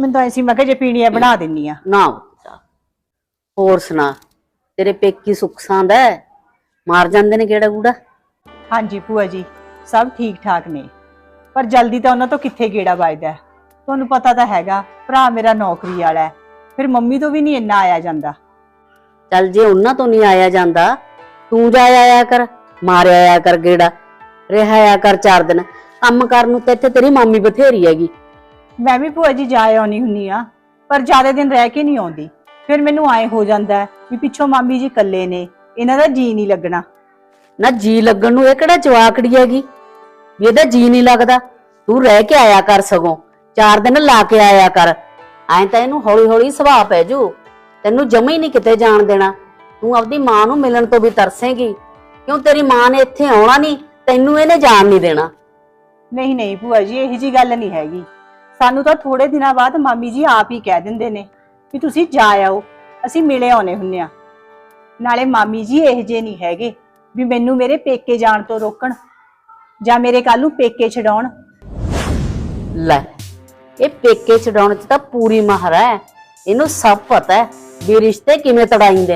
ਮੈਨੂੰ ਤਾਂ ਐਸੀ ਮੈਂ ਕਿਹਾ ਜੇ ਪੀਣੀ ਆ ਬਣਾ ਦਿੰਨੀ ਆ। ਨਾ ਹੋਰ ਸੁਣਾ ਤੇਰੇ ਪੇਕੀ ਸੁੱਖ ਸਾਂਦ ਹੈ ਮਾਰ ਜਾਂਦੇ ਨੇ ਕਿਹੜਾ ਗੂੜਾ? ਹਾਂਜੀ ਭੂਆ ਜੀ ਸਭ ਠੀਕ ਠਾਕ ਨੇ। ਪਰ ਜਲਦੀ ਤਾਂ ਉਹਨਾਂ ਤੋਂ ਕਿੱਥੇ ਗੇੜਾ ਵੱਜਦਾ? ਹੈ। ਤੁਹਾਨੂੰ ਪਤਾ ਤਾਂ ਹੈਗਾ ਭਰਾ ਮੇਰਾ ਨੌਕਰੀ ਵਾਲਾ ਹੈ ਫਿਰ ਮੰਮੀ ਤੋਂ ਵੀ ਨਹੀਂ ਇੰਨਾ ਆਇਆ ਜਾਂਦਾ। ਚੱਲ ਜੇ ਉਹਨਾਂ ਤੋਂ ਨਹੀਂ ਆਇਆ ਜਾਂਦਾ ਤੂੰ ਜਾ ਆਇਆ ਕਰ ਮਾਰਿਆ ਆਇਆ ਕਰ ਗੇੜਾ। ਰਿਹਾ ਆਇਆ ਕਰ ਚਾਰ ਦਿਨ। ਕੰਮ ਕਰਨ ਨੂੰ ਤੇ ਇੱਥੇ ਤੇਰੀ ਮਾਮੀ ਬਥੇਰੀ ਹੈਗੀ। ਮੈਂ ਵੀ ਭੂਆ ਜੀ ਜਾ ਆਉਣੀ ਹੁੰਨੀ ਆ ਪਰ ਜ਼ਿਆਦਾ ਦਿਨ ਰਹਿ ਕੇ ਨਹੀਂ ਆਉਂਦੀ। ਫਿਰ ਮੈਨੂੰ ਆਏ ਹੋ ਜਾਂਦਾ ਹੈ ਵੀ ਪਿੱਛੋਂ ਮਾਮੀ ਜੀ ਇਕੱਲੇ ਨੇ ਇਹਨਾਂ ਦਾ ਜੀ ਨਹੀਂ ਲੱਗਣਾ। ਨਾ ਜੀ ਲੱਗਣ ਨੂੰ ਇਹ ਕਿਹੜਾ ਜਵਾਕੜੀ ਹੈਗੀ? ਵੀ ਇਹਦਾ ਜੀ ਨਹੀਂ ਲੱਗਦਾ ਤੂੰ ਰਹਿ ਕੇ ਆਇਆ ਕਰ ਸਗੋਂ ਚਾਰ ਦਿਨ ਲਾ ਕੇ ਆਇਆ ਕਰ। ਐਂ ਤਾਂ ਇਹਨੂੰ ਹੌਲੀ ਹੌਲੀ ਸੁਭਾਅ ਪੈ ਜੂ ਤੈਨੂੰ ਜਮਾ ਹੀ ਨਹੀਂ ਕਿਤੇ ਜਾਣ ਦੇਣਾ। ਤੂੰ ਆਪਦੀ ਮਾਂ ਨੂੰ ਮਿਲਣ ਤੋਂ ਵੀ ਤਰਸੇਂਗੀ। ਕਿਉਂ ਤੇਰੀ ਮਾਂ ਨੇ ਇੱਥੇ ਆਉਣਾ ਨਹੀਂ ਤੈਨੂੰ ਇਹਨੇ ਜਾਣ ਨਹੀਂ ਦੇਣਾ। ਨਹੀਂ ਨਹੀਂ ਭੂਆ ਜੀ ਇਹੀ ਜੀ ਗੱਲ ਨਹੀਂ ਹੈਗੀ। ਸਾਨੂੰ ਤਾਂ ਥੋੜੇ ਦਿਨਾਂ ਬਾਅਦ ਮਾਮੀ ਜੀ ਆਪ ਹੀ ਕਹਿ ਦਿੰਦੇ ਨੇ ਵੀ ਤੁਸੀਂ ਜਾ ਆਓ, ਅਸੀਂ ਮਿਲੇ ਆਉਣੇ ਹੁੰਨੇ ਆ ਨਾਲੇ ਮਾਮੀ ਜੀ ਇਹ ਜੇ ਨਹੀਂ ਹੈਗੇ ਵੀ ਮੈਨੂੰ ਮੇਰੇ ਪੇਕੇ ਜਾਣ ਤੋਂ ਰੋਕਣ ਜਾਂ ਮੇਰੇ ਕੱਲ ਨੂੰ ਪੇਕੇ ਛਡਾਉਣ। ਲੈ, ਇਹ ਪੇਕੇ ਛਡਾਉਣ ਚ ਤਾਂ ਪੂਰੀ ਮਾਹਰ ਹੈ। ਇਹਨੂੰ ਸਭ ਪਤਾ ਹੈ ਵੀ ਰਿਸ਼ਤੇ ਕਿਵੇਂ ਤੜਾਈਂਦੇ